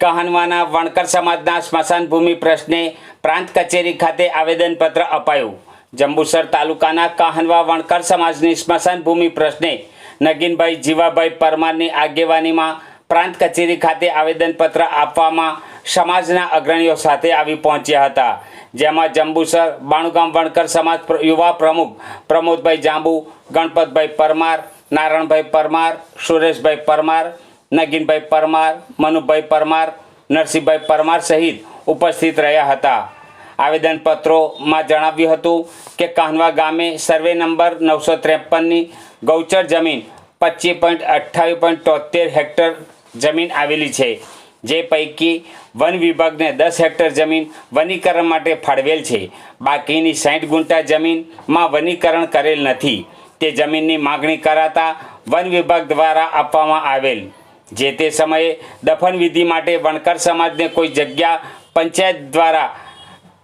કહાનવાના વણકર સમાજના સ્મશાન ભૂમિ પ્રશ્ને પ્રાંત કચેરી ખાતે આવેદનપત્ર અપાયું. જંબુસર તાલુકાના કહાનવા વણકર સમાજની સ્મશાન ભૂમિ પ્રશ્ને નગીનભાઈ જીવાભાઈ પરમારની આગેવાનીમાં પ્રાંત કચેરી ખાતે આવેદનપત્ર આપવામાં સમાજના અગ્રણીઓ સાથે આવી પહોંચ્યા હતા. જેમાં જંબુસર બાણુગામ વણકર સમાજ યુવા પ્રમુખ પ્રમોદભાઈ જાંબુ, ગણપતભાઈ પરમાર, નારણભાઈ પરમાર, સુરેશભાઈ પરમાર નગીનભાઈ પરમાર, મનુભાઈ પરમાર, નરસિંહભાઈ પરમાર સહિત ઉપસ્થિત રહ્યા હતા. આવેદનપત્રોમાં જણાવ્યું હતું કે કાહનવા ગામે સર્વે નંબર નવસો ત્રેપનની ગૌચર જમીન પચીસ પોઈન્ટ અઠ્ઠાવીસ પોઈન્ટ તોતેર હેક્ટર જમીન આવેલી છે, જે પૈકી વન વિભાગને દસ હેક્ટર જમીન વનીકરણ માટે ફાળવેલ છે. બાકીની સાઠ ગુંઠા જમીનમાં વનીકરણ કરેલ નથી. તે જમીનની માગણી કરાતા વન વિભાગ દ્વારા આપવામાં આવેલ જે તે સમયે દફન વિધિ માટે વણકર સમાજને કોઈ જગ્યા પંચાયત દ્વારા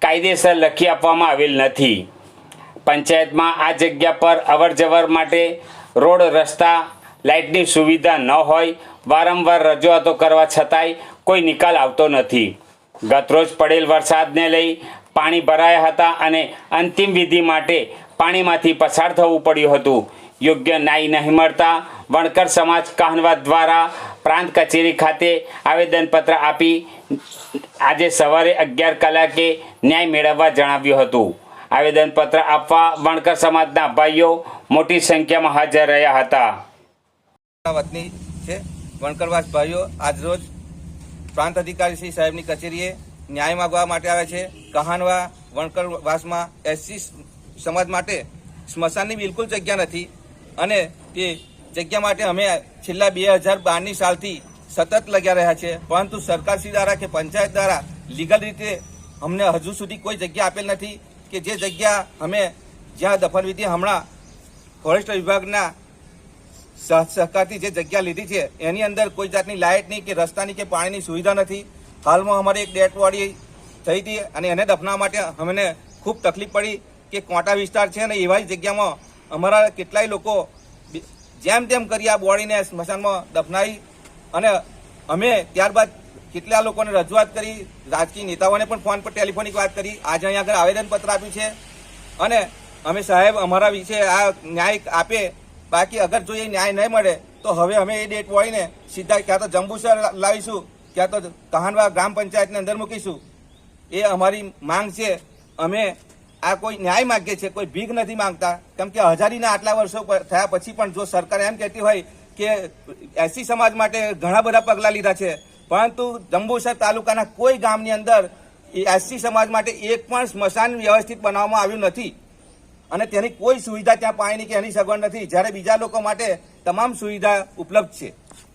કાયદેસર લખી આપવામાં આવેલ નથી. પંચાયતમાં આ જગ્યા પર અવરજવર માટે રોડ, રસ્તા, લાઇટની સુવિધા ન હોય, વારંવાર રજૂઆતો કરવા છતાંય કોઈ નિકાલ આવતો નથી. ગતરોજ પડેલ વરસાદને લઈ પાણી ભરાયા હતા અને અંતિમ વિધિ માટે પાણીમાંથી પસાર થવું પડ્યું હતું. યોગ્ય ન્યાય નહીં મળતા વણકર સમાજ કાહનવા દ્વારા પ્રાંત કચેરી ખાતે આવેદનપત્ર આપી આજે સવારે અગિયાર કલાકે ન્યાય મેળવવા જણાવ્યું હતું. આવેદનપત્ર આપવા વણકર સમાજના ભાઈઓ મોટી સંખ્યામાં હાજર રહ્યા હતા. વણકરવાસ ભાઈઓ, આજરોજ પ્રાંત અધિકારી શ્રી સાહેબની કચેરીએ ન્યાય માગવા માટે આવ્યા છે. કહાનવા વણકરવાસમાં એસસી સમાજ માટે સ્મશાનની બિલકુલ જગ્યા નથી અને તે જગ્યા માટે અમે છેલ્લા બે હજાર બારની સાલથી સતત લગ્યા રહ્યા છે પરંતુ સરકારશ્રી દ્વારા કે પંચાયત દ્વારા લીગલ રીતે અમને હજુ સુધી કોઈ જગ્યા આપેલ નથી કે જે જગ્યા અમે જ્યાં દફનવિધિ હમણાં ફોરેસ્ટ વિભાગના સહકારથી જે જગ્યા લીધી છે, એની અંદર કોઈ જાતની લાઇટની કે રસ્તાની કે પાણીની સુવિધા નથી. હાલમાં અમારે એક બોડી થઈ હતી અને એને દફનાવવા માટે અમને ખૂબ તકલીફ પડી કે કોટા વિસ્તાર છે અને એવા જ જગ્યામાં અમારા કેટલાય લોકો જેમ તેમ કરી આ બોડીને સ્મશાનમાં દફનાવી અને અમે ત્યારબાદ કેટલા લોકોને રજૂઆત કરી, રાજકીય નેતાઓને પણ ફોન પર ટેલિફોનિક વાત કરી. આજે અહીંયા આગળ આવેદનપત્ર આપ્યું છે. અને અમે સાહેબ અમારા વિશે આ ન્યાય આપે. બાકી અગર જો એ ન્યાય નહીં મળે, તો હવે અમે એ ડેટ વળીને સીધા ક્યાં તો જંબુસર લાવીશું, ક્યાં તો કહાનવા ગ્રામ પંચાયતની અંદર મૂકીશું. એ અમારી માંગ છે. અમે આ કોઈ ન્યાય માગે છે, કોઈ ભીખ નથી માંગતા. કેમ કે હજારીના આટલા વર્ષો થયા પછી પણ જો સરકાર એમ કહેતી હોય કે એસી સમાજ માટે ઘણા બધા પગલાં લીધા છે, પરંતુ જંબુસર તાલુકાના કોઈ ગામની અંદર એસસી સમાજ માટે એક પણ સ્મશાન વ્યવસ્થિત બનાવવામાં આવ્યું નથી. અને તેની કોઈ સુવિધા ત્યાં પાણીની કે એની સગવડ નથી. જ્યારે બીજા લોકો માટે તમામ સુવિધા ઉપલબ્ધ છે.